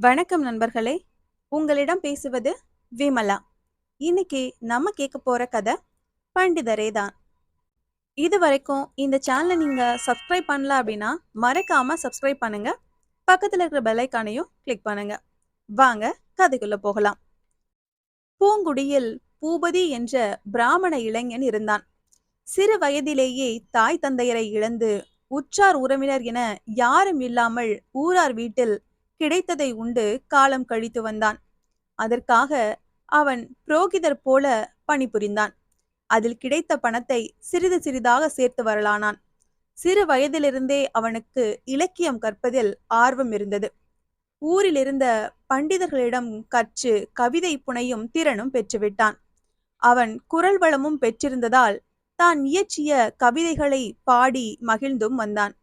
வணக்கம் நண்பர்களே. உங்களிடம் பேசுவது விமலா. இன்னைக்கு நம்ம கேட்க போற கதை பண்டிதரே தான் இது வரைக்கும் இந்த சேனலை நீங்க சப்ஸ்கிரைப் பண்ணல அப்படின்னா மறக்காம சப்ஸ்கிரைப் பண்ணுங்க. பக்கத்துல இருக்கிற பெல்லைக்கானையும் கிளிக் பண்ணுங்க. வாங்க கதைக்குள்ள போகலாம். பூங்குடியில் பூபதி என்ற பிராமண இளைஞன் இருந்தான். சிறு வயதிலேயே தாய் தந்தையரை இழந்து உற்றார் உறவினர் என யாரும் இல்லாமல் ஊரார் வீட்டில் கிடைத்ததை உண்டு காலம் கழித்து வந்தான். அதற்காக அவன் புரோகிதர் போல பணிபுரிந்தான். அதில் கிடைத்த பணத்தை சிறிது சிறிதாக சேர்த்து வரலானான். சிறு வயதிலிருந்தே அவனுக்கு இலக்கியம் கற்பதில் ஆர்வம் இருந்தது. ஊரில் இருந்த பண்டிதர்களிடம் கற்று கவிதை புனையும் திறனும் பெற்றுவிட்டான். அவன் குரல் வளமும் பெற்றிருந்ததால் தான் இயற்றிய கவிதைகளை பாடி மகிழ்ந்தும் வந்தான்.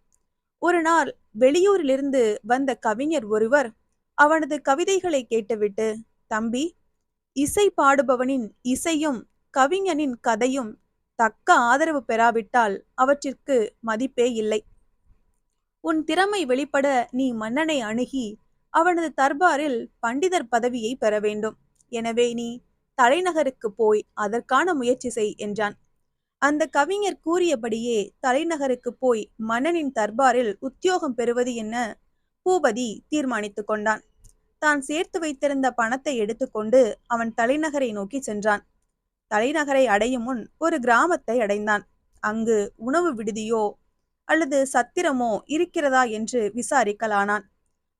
ஒரு நாள் வெளியூரிலிருந்து வந்த கவிஞர் ஒருவர் அவனது கவிதைகளை கேட்டுவிட்டு தம்பி இசை பாடுபவனின் இசையும் கவிஞனின் கதையும் தக்க ஆதரவு பெறாவிட்டால் அவற்றிற்கு மதிப்பே இல்லை. உன் திறமை வெளிப்பட நீ மன்னனை அணுகி அவனது தர்பாரில் பண்டிதர் பதவியை பெற வேண்டும். எனவே நீ தலைநகருக்கு போய் அதற்கான முயற்சி செய் என்றான். அந்த கவிஞர் கூறியபடியே தலைநகருக்கு போய் மன்னனின் தர்பாரில் உத்தியோகம் பெறுவது என்ன? பூபதி தீர்மானித்துக் கொண்டான். தான் சேர்த்து வைத்திருந்த பணத்தை எடுத்துக்கொண்டு அவன் தலைநகரை நோக்கி சென்றான். தலைநகரை அடையும் முன் ஒரு கிராமத்தை அடைந்தான். அங்கு உணவு விடுதியோ அல்லது சத்திரமோ இருக்கிறதா என்று விசாரிக்கலானான்.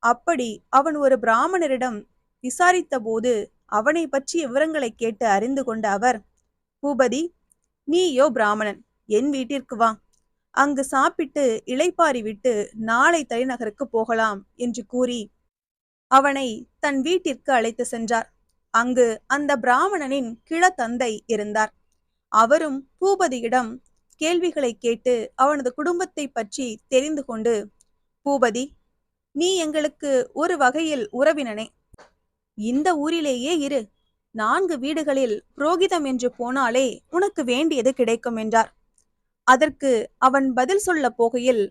அப்படி அவன் ஒரு பிராமணரிடம் விசாரித்த போது அவனை பற்றிய விவரங்களை கேட்டு அறிந்து கொண்ட அவர் பூபதி நீயோ பிராமணன் என் வீட்டிற்கு வா. அங்கு சாப்பிட்டு இளைப்பாரி விட்டு நாளை தலைநகருக்கு போகலாம் என்று கூறி அவனை தன் வீட்டிற்கு அழைத்து சென்றார். அங்கு அந்த பிராமணனின் கிழத்தந்தை இருந்தார். அவரும் பூபதியிடம் கேள்விகளை கேட்டு அவனது குடும்பத்தை பற்றி தெரிந்து கொண்டு பூபதி நீ எங்களுக்கு ஒரு வகையில் உறவினனே. இந்த ஊரிலேயே இரு. நான்கு வீடுகளில் புரோகிதம் என்று போனாலே உனக்கு வேண்டியது கிடைக்கும் என்றார். அதற்கு அவன் பதில் சொல்ல போகையில்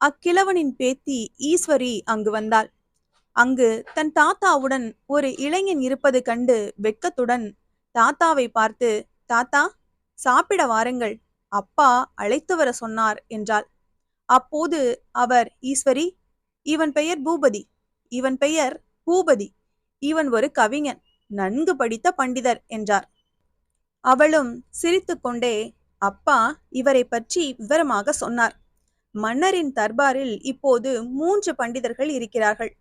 அக்கிழவனின் பேத்தி ஈஸ்வரி அங்கு வந்தாள். அங்கு தன் தாத்தாவுடன் ஒரு இளைஞன் இருப்பது கண்டு வெட்கத்துடன் தாத்தாவை பார்த்து தாத்தா சாப்பிட வாருங்கள். அப்பா அழைத்து வர சொன்னார் என்றாள். அப்போது அவர் ஈஸ்வரி இவன் பெயர் பூபதி. இவன் பெயர் பூபதி. இவன் ஒரு கவிஞன். நன்கு படித்த பண்டிதர் என்றார். அவளும் சிரித்துக்கொண்டே அப்பா இவரை பற்றி விவரமாக சொன்னார். மன்னரின் தர்பாரில் இப்போது மூன்று பண்டிதர்கள் இருக்கிறார்கள்.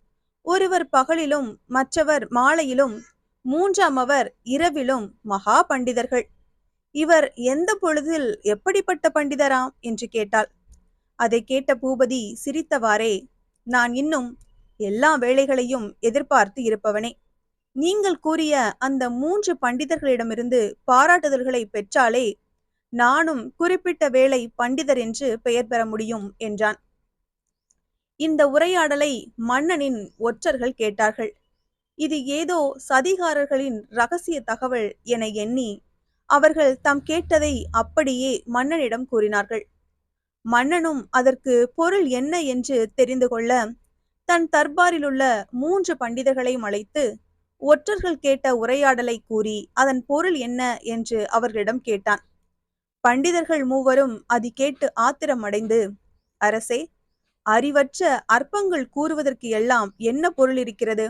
ஒருவர் பகலிலும் மற்றவர் மாலையிலும் மூன்றாம் அவர் இரவிலும் மகா பண்டிதர்கள். இவர் எந்த பொழுதில் எப்படிப்பட்ட பண்டிதராம்? என்று கேட்டாள். அதை கேட்ட பூபதி சிரித்தவாறே நான் இன்னும் எல்லா வேலைகளையும் எதிர்பார்த்து இருப்பவனே. நீங்கள் கூறிய அந்த மூன்று பண்டிதர்களிடமிருந்து பாராட்டுதல்களை பெற்றாலே நானும் குறிப்பிட்ட வேளை பண்டிதர் என்று பெயர் பெற முடியும் என்றான். இந்த உரையாடலை மன்னனின் ஒற்றர்கள் கேட்டார்கள். இது ஏதோ சதிகாரர்களின் ரகசிய தகவல் என எண்ணி அவர்கள் தாம் கேட்டதை அப்படியே மன்னனிடம் கூறினார்கள். மன்னனும் அதற்கு பொருள் என்ன என்று தெரிந்து கொள்ள தன் தர்பாரிலுள்ள மூன்று பண்டிதர்களையும் அழைத்து ஒற்றர்கள் கேட்ட உரையாடலை கூறி அதன் பொருள் என்ன என்று அவர்களிடம் கேட்டான். பண்டிதர்கள் மூவரும் அது கேட்டு ஆத்திரமடைந்து அரசே அறிவற்ற அற்பங்கள் கூறுவதற்கு எல்லாம் என்ன பொருள் இருக்கிறது?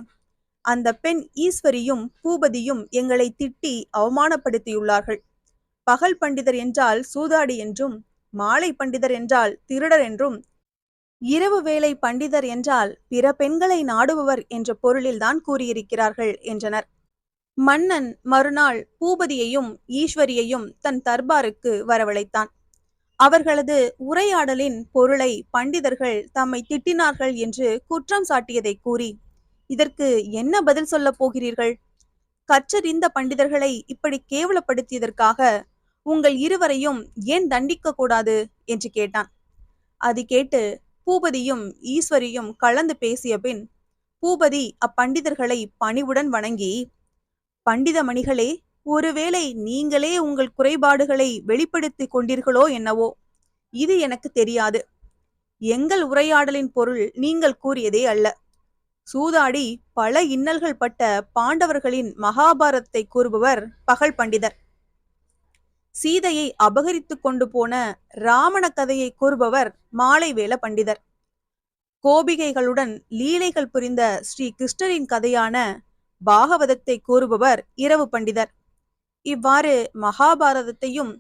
அந்த பெண் ஈஸ்வரியும் பூபதியும் எங்களை திட்டி அவமானப்படுத்தியுள்ளார்கள். பகல் பண்டிதர் என்றால் சூதாடி என்றும் மாலை பண்டிதர் என்றால் திருடர் என்றும் இரவு வேளை பண்டிதர் என்றால் பிற பெண்களை நாடுபவர் என்ற பொருளில்தான் கூறியிருக்கிறார்கள் என்றனர். மன்னன் மறுநாள் பூபதியையும் ஈஸ்வரியையும் தன் தர்பாருக்கு வரவழைத்தான். அவர்களது உரையாடலின் பொருளை பண்டிதர்கள் தம்மை திட்டினார்கள் என்று குற்றம் சாட்டியதை கூறி இதற்கு என்ன பதில் சொல்லப் போகிறீர்கள்? கற்றறிந்த பண்டிதர்களை இப்படி கேவலப்படுத்தியதற்காக உங்கள் இருவரையும் ஏன் தண்டிக்க கூடாது? என்று கேட்டான். அது கேட்டு பூபதியும் ஈஸ்வரியும் கலந்து பேசிய பின் பூபதி அப்பண்டிதர்களை பணிவுடன் வணங்கி பண்டித மணிகளே ஒருவேளை நீங்களே உங்கள் குறைபாடுகளை வெளிப்படுத்தி கொண்டீர்களோ என்னவோ? இது எனக்கு தெரியாது. எங்கள் உரையாடலின் பொருள் நீங்கள் கூறியதே அல்ல சூதாடி பல இன்னல்கள் பட்ட பாண்டவர்களின் மகாபாரத்தை கூறுபவர் பகல் பண்டிதர். சீதையை அபகரித்துக் கொண்டு போன ராவண கதையை கூறுபவர் மாலைவேல பண்டிதர். கோபிகைகளுடன் லீலைகள் புரிந்த ஸ்ரீ கிருஷ்ணரின் கதையான பாகவதத்தை கூறுபவர் இரவு பண்டிதர். இவ்வாறு மகாபாரதத்தையும்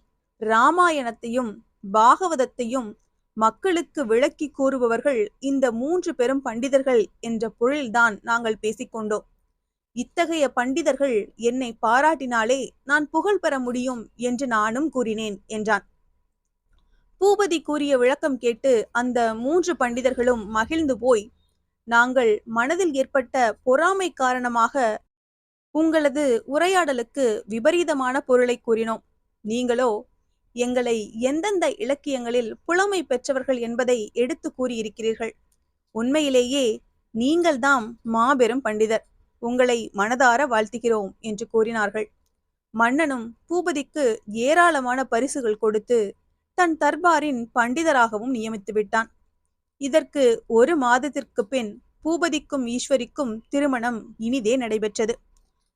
ராமாயணத்தையும் பாகவதத்தையும் மக்களுக்கு விளக்கி கூறுபவர்கள் இந்த மூன்று பெரும் பண்டிதர்கள் என்ற பொருளில்தான் நாங்கள் பேசிக்கொண்டோம் இத்தகைய பண்டிதர்கள் என்னை பாராட்டினாலே நான் புகழ் பெற முடியும் என்று நானும் கூறினேன் என்றான். பூபதி கூறிய விளக்கம் கேட்டு அந்த மூன்று பண்டிதர்களும் மகிழ்ந்து போய் நாங்கள் மனதில் ஏற்பட்ட பொறாமை காரணமாக உங்களது உரையாடலுக்கு விபரீதமான பொருளை கூறினோம். நீங்களோ எங்களை எந்தெந்த இலக்கியங்களில் புலமை பெற்றவர்கள் என்பதை எடுத்து கூறியிருக்கிறீர்கள். உண்மையிலேயே நீங்கள்தாம் மாபெரும் பண்டிதர். உங்களை மனதார வாழ்த்துகிறோம் என்று கூறினார்கள். மன்னனும் பூபதிக்கு ஏராளமான பரிசுகள் கொடுத்து தன் தர்பாரின் பண்டிதராகவும் நியமித்து விட்டான். இதற்கு ஒரு மாதத்திற்கு பின் பூபதிக்கும் ஈஸ்வரிக்கும் திருமணம் இனிதே நடைபெற்றது.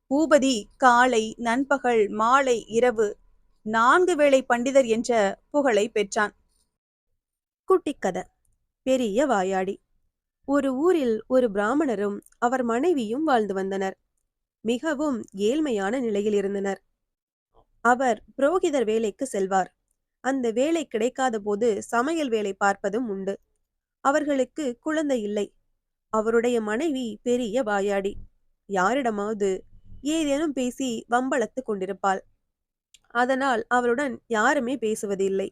பூபதி காலை நண்பகல் மாலை இரவு நான்கு வேளை பண்டிதர் என்ற புகழை பெற்றான். குட்டிக்கதை. பெரிய வாயாடி. ஒரு ஊரில் ஒரு பிராமணரும் அவர் மனைவியும் வாழ்ந்து வந்தனர். மிகவும் ஏழ்மையான நிலையில் இருந்தனர். அவர் புரோகிதர் வேலைக்கு செல்வார். அந்த வேலை கிடைக்காத போது சமையல் வேலை பார்ப்பதும் உண்டு. அவர்களுக்கு குழந்தை இல்லை. அவருடைய மனைவி பெரிய வாயாடி. யாரிடமாவது ஏதேனும் பேசி வம்பளத்து கொண்டிருப்பாள். அதனால் அவளுடன் யாருமே பேசுவதில்லை.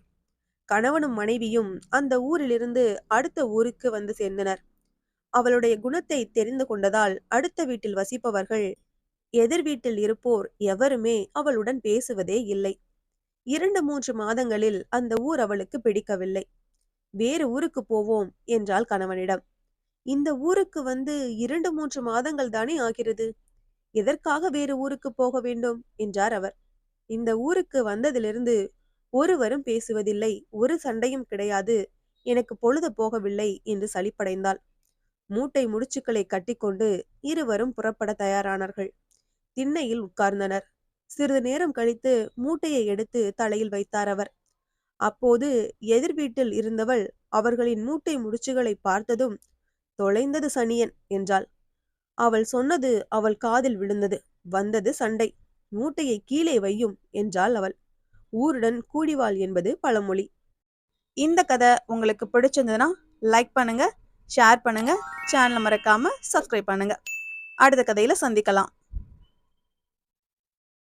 கணவனும் மனைவியும் அந்த ஊரிலிருந்து அடுத்த ஊருக்கு வந்து சேர்ந்தனர். அவளுடைய குணத்தை தெரிந்து கொண்டதால் அடுத்த வீட்டில் வசிப்பவர்கள் எதிர் வீட்டில் இருப்போர் எவருமே அவளுடன் பேசுவதே இல்லை. இரண்டு மூன்று மாதங்களில் அந்த ஊர் அவளுக்கு பிடிக்கவில்லை. வேறு ஊருக்கு போவோம் என்றாள் கணவனிடம். இந்த ஊருக்கு வந்து இரண்டு மூன்று மாதங்கள் தானே ஆகிறது? எதற்காக வேறு ஊருக்கு போக வேண்டும்? என்றார் அவர். இந்த ஊருக்கு வந்ததிலிருந்து ஒருவரும் பேசுவதில்லை ஒரு சண்டையும் கிடையாது எனக்கு பொழுது போகவில்லை என்று சலிப்படைந்தாள். மூட்டை முடிச்சுக்களை கட்டிக்கொண்டு இருவரும் புறப்பட தயாரானார்கள். திண்ணையில் உட்கார்ந்தனர். சிறிது நேரம் கழித்து மூட்டையை எடுத்து தலையில் வைத்தார் அவர். அப்போது எதிர் வீட்டில் இருந்தவள் அவர்களின் மூட்டை முடிச்சுகளை பார்த்ததும் தொலைந்தது சனியன் என்றாள். அவள் சொன்னது அவள் காதில் விழுந்தது. வந்தது சண்டை. மூட்டையை கீழே வையும் என்றாள் அவள். ஊருடன் கூடிவாள் என்பது பழமொழி. இந்த கதை உங்களுக்கு பிடிச்சிருந்ததுன்னா லைக் பண்ணுங்க. ஷேர் பண்ணுங்கள் சேனலை மறக்காமல் சப்ஸ்கிரைப் பண்ணுங்கள் அடுத்த கதையில் சந்திக்கலாம்.